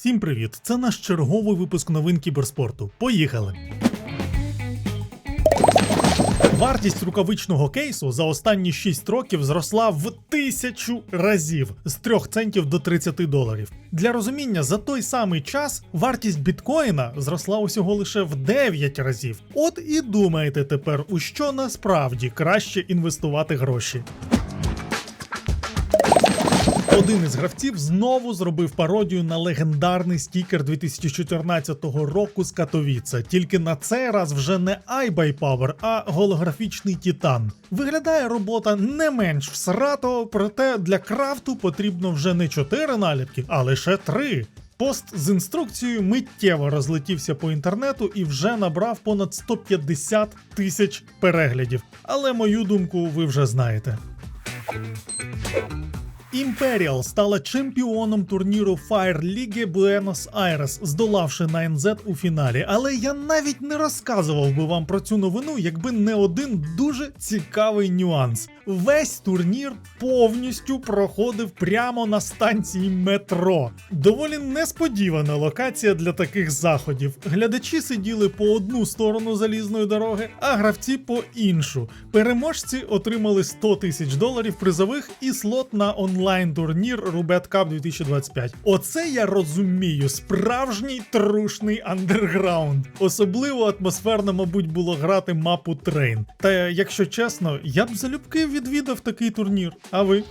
Всім привіт! Це наш черговий випуск новин кіберспорту. Поїхали! Вартість рукавичного кейсу за останні 6 років зросла в тисячу разів з 3 центів до 30 доларів. Для розуміння, за той самий час вартість біткоїна зросла усього лише в 9 разів. От і думаєте тепер, у що насправді краще інвестувати гроші. Один із гравців знову зробив пародію на легендарний стікер 2014 року з Катовіца. Тільки на цей раз вже не iBuyPower, а голографічний Титан. Виглядає робота не менш всрато, проте для крафту потрібно вже не 4 наліпки, а лише 3. Пост з інструкцією миттєво розлетівся по інтернету і вже набрав понад 150 тисяч переглядів. Але мою думку ви вже знаєте. Imperial стала чемпіоном турніру Fire League Buenos Aires, здолавши 9Z у фіналі. Але я навіть не розказував би вам про цю новину, якби не один дуже цікавий нюанс. Весь турнір повністю проходив прямо на станції метро. Доволі несподівана локація для таких заходів. Глядачі сиділи по одну сторону залізної дороги, а гравці по іншу. Переможці отримали 100 тисяч доларів призових і слот на онлайн турнір Rubet Cup 2025. Оце я розумію, справжній трушний андерграунд. Особливо атмосферно, мабуть, було грати мапу Трейн. Та якщо чесно, я б залюбки відвідав такий турнір. А ви?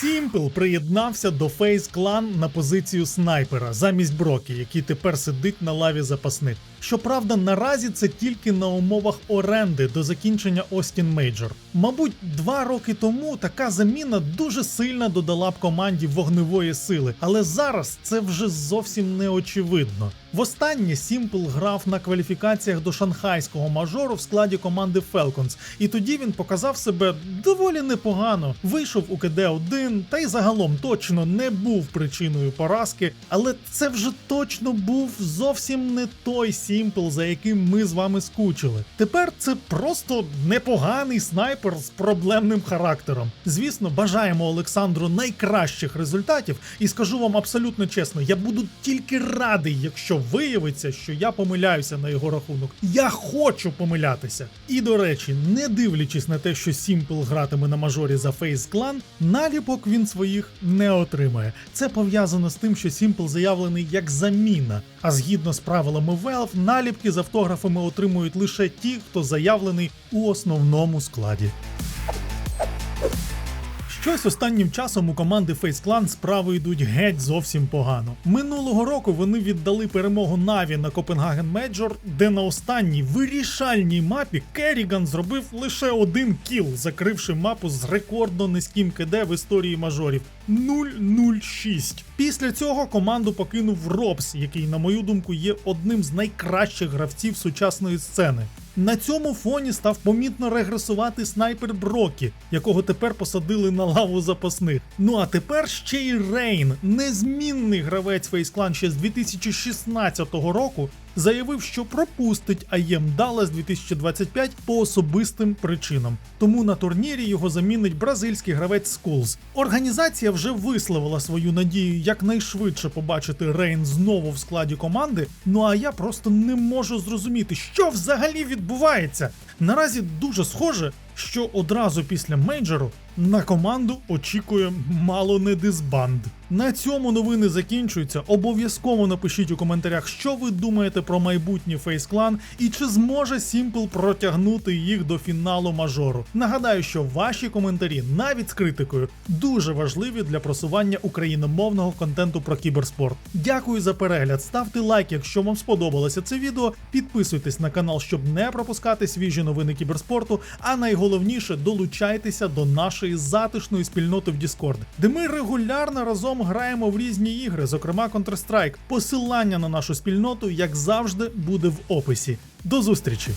Сімпл приєднався до Фейс Клан на позицію снайпера замість Брокі, який тепер сидить на лаві запасних. Щоправда, наразі це тільки на умовах оренди до закінчення Остін Мейджор. Мабуть, два роки тому така заміна дуже сильно додала б команді вогневої сили, але зараз це вже зовсім не очевидно. Востаннє Сімпл грав на кваліфікаціях до шанхайського мажору в складі команди Falcons, і тоді він показав себе доволі непогано. Вийшов у КД-1, та й загалом точно не був причиною поразки, але це вже точно був зовсім не той Сімпл, за яким ми з вами скучили. Тепер це просто непоганий снайпер з проблемним характером. Звісно, бажаємо Олександру найкращих результатів, і скажу вам абсолютно чесно, я буду тільки радий, якщо виявиться, що я помиляюся на його рахунок. Я хочу помилятися. І до речі, не дивлячись на те, що Сімпл гратиме на мажорі за Фейс Клан, наліпок він своїх не отримає. Це пов'язано з тим, що Сімпл заявлений як заміна. А згідно з правилами Valve, наліпки з автографами отримують лише ті, хто заявлений у основному складі. Щось останнім часом у команди Face Clan справи йдуть геть зовсім погано. Минулого року вони віддали перемогу Наві на Копенгаген Мейджор, де на останній вирішальній мапі Керріган зробив лише один кіл, закривши мапу з рекордно низьким КД в історії мажорів 0-0-6. Після цього команду покинув Робс, який, на мою думку, є одним з найкращих гравців сучасної сцени. На цьому фоні став помітно регресувати снайпер Брокі, якого тепер посадили на лаву запасних. Ну а тепер ще й Рейн, незмінний гравець Фейс Клан ще з 2016 року, заявив, що пропустить АЄМ Даллас 2025 по особистим причинам. Тому на турнірі його замінить бразильський гравець Скулз. Організація вже висловила свою надію якнайшвидше побачити Рейн знову в складі команди. Ну а я просто не можу зрозуміти, що взагалі відбувається. Наразі дуже схоже, що одразу після мейджору на команду очікує мало не дисбанд. На цьому новини закінчуються. Обов'язково напишіть у коментарях, що ви думаєте про майбутній Clan і чи зможе Сімпл протягнути їх до фіналу мажору. Нагадаю, що ваші коментарі, навіть з критикою, дуже важливі для просування україномовного контенту про кіберспорт. Дякую за перегляд. Ставте лайк, якщо вам сподобалося це відео. Підписуйтесь на канал, щоб не пропускати свіжі новини кіберспорту. А найголовніше долучайтеся до нашої затишної спільноти в Discord, де ми регулярно разом граємо в різні ігри, зокрема Counter-Strike. Посилання на нашу спільноту, як завжди, буде в описі. До зустрічі!